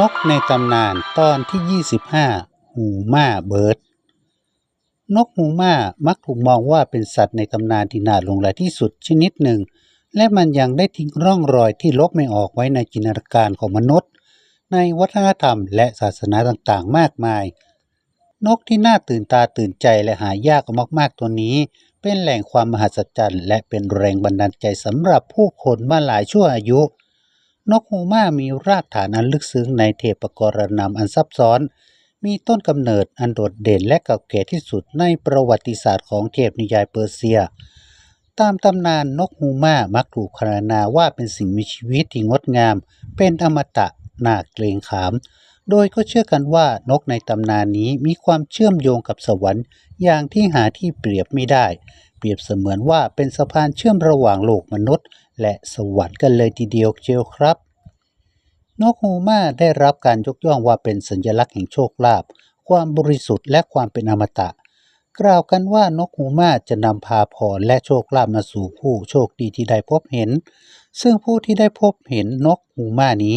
นกในตำนานตอนที่ 25 หูม่าเบิร์ด นกหูม่ามักถูกมองว่าเป็นสัตว์ในตำนานที่น่าหลงใหลที่สุดชนิดหนึ่ง และมันยังได้ทิ้งร่องรอยที่ลบไม่ออกไว้ในจินตนาการของมนุษย์ ในวัฒนธรรมและศาสนาต่างๆ มากมาย นกที่น่าตื่นตาตื่นใจและหายากมากๆตัวนี้ เป็นแหล่งความมหัศจรรย์ และเป็นแรงบันดาลใจสำหรับผู้คนมาหลายชั่วอายุ นกฮูม่ามีรากฐานอันลึกซึ้งในเทพกรณำอันซับซ้อน มีต้นกำเนิดอันโดดเด่นและเก่าแก่ที่สุดในประวัติศาสตร์ของเทพนิยายเปอร์เซีย ตามตำนานนกฮูม่ามักถูกครนาว่าเป็นสิ่งมีชีวิตที่งดงาม เป็นอมตะน่าเกรงขาม โดยก็เชื่อกันว่านกในตำนานนี้มีความเชื่อมโยงกับสวรรค์อย่างที่หาที่เปรียบไม่ได้ เปรียบเสมือนว่าเป็นสะพานเชื่อมระหว่างโลกมนุษย์ และสวรรค์กันเลยทีเดียวเชียวครับ นกฮูม่าได้รับการยกย่องว่าเป็นสัญลักษณ์แห่งโชคลาภความบริสุทธิ์และความเป็นอมตะ กล่าวกันว่านกฮูม่าจะนำพาพรและโชคลาภมาสู่ผู้โชคดีที่ได้พบเห็น ซึ่งผู้ที่ได้พบเห็นนกฮูม่านี้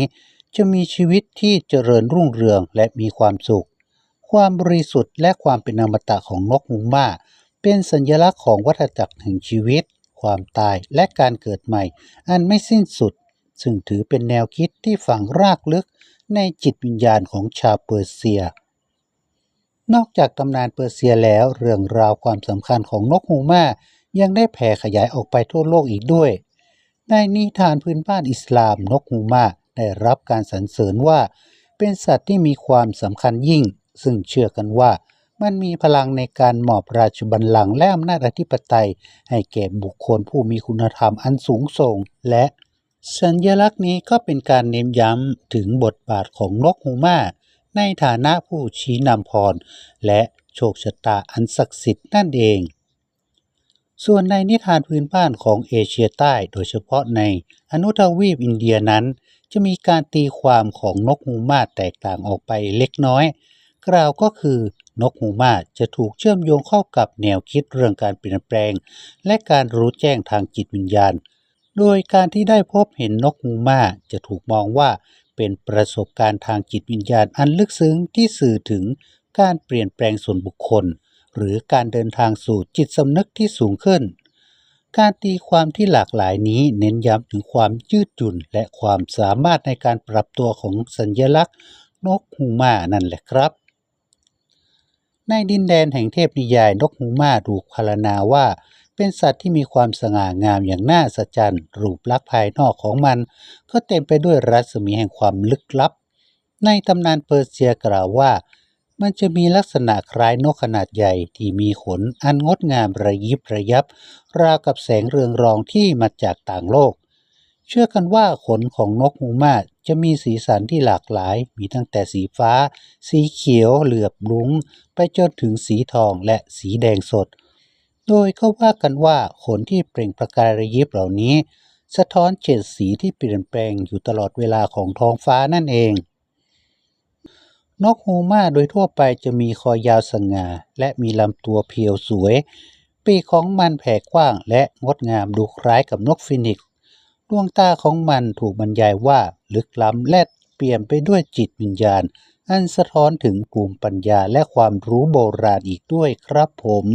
จะมีชีวิตที่เจริญรุ่งเรืองและมีความสุข ความบริสุทธิ์และความเป็นอมตะของนกฮูม่าเป็นสัญลักษณ์ของวัฏจักรแห่งชีวิต ความตายและการเกิดใหม่ อันไม่สิ้นสุด ซึ่งถือเป็นแนวคิดที่ฝังรากลึกในจิตวิญญาณของชาวเปอร์เซีย นอกจากตำนานเปอร์เซียแล้วเรื่องราวความสำคัญของนกฮูมายังได้แผ่ขยายออกไปทั่วโลกอีกด้วย ในนิทานพื้นบ้านอิสลามนกฮูมา ได้รับการสรรเสริญว่า เป็นสัตว์ที่มีความสำคัญยิ่ง ซึ่งเชื่อกันว่า มันมีพลังในการมอบราชบัลลังก์และอำนาจอธิปไตย ให้แก่บุคคลผู้มีคุณธรรมอันสูงส่ง และสัญลักษณ์นี้ก็เป็นการเน้นย้ำถึงบทบาทของนกฮูมา ในฐานะผู้ชี้นำพร และโชคชะตาอันศักดิ์สิทธิ์นั่นเอง ส่วนในนิทานพื้นบ้านของเอเชียใต้โดยเฉพาะในอนุทวีปอินเดียนั้น จะมีการตีความของนกฮูมาแตกต่างออกไปเล็กน้อย กล่าวก็คือนกฮูมาจะถูกเชื่อมโยงเข้ากับแนวคิดเรื่องการเปลี่ยนแปลง และการรู้แจ้งทางจิตวิญญาณ โดยการที่ได้พบเห็นนกฮูมาจะถูกมองว่าเป็นประสบการณ์ทางจิตวิญญาณอันลึกซึ้งที่สื่อถึงการเปลี่ยนแปลงส่วนบุคคล หรือการเดินทางสู่จิตสำนึกที่สูงขึ้น การตีความที่หลากหลายนี้เน้นย้ำถึงความยืดหยุ่น และความสามารถในการปรับตัวของสัญลักษณ์ นกฮูม่านั่นแหละครับ ในดินแดนแห่งเทพนิยายนกฮูม่าถูกพรรณนาว่า เป็นสัตว์ที่มีความสง่างามอย่างน่าสะใจรรย์รูปลักษณ์ภายนอกของมัน ก็เต็มไปด้วยรัศมีแห่งความลึกลับ ในตำนานเปอร์เซียกล่าวว่า มันจะมีลักษณะคล้ายนกขนาดใหญ่ที่มีขนอันงดงามระยิบระยับ ราวกับแสงเรืองรองที่มาจากต่างโลก เชื่อกันว่าขนของนกฮูมาจะมีสีสันที่หลากหลาย มีตั้งแต่สีฟ้า สีเขียวเหลือบรุ้ง ไปจนถึงสีทองและสีแดงสด โดยเขาว่ากันว่าขนที่เปล่งประกายระยิบเหล่านี้ สะท้อนเฉดสีที่เปลี่ยนแปลงอยู่ตลอดเวลาของท้องฟ้านั่นเอง นกฮูมาโดยทั่วไปจะมีคอยาวสง่าและมีลำตัวเพียวสวย ปีกของมันแผ่กว้างและงดงามดูคล้ายกับนกฟินิกซ์ดวงตาของมันถูกบรรยายว่าลึกล้ำและเปลี่ยนไปด้วยจิตวิญญาณ อันสะท้อนถึงภูมิปัญญาและความรู้โบราณอีกด้วยครับผม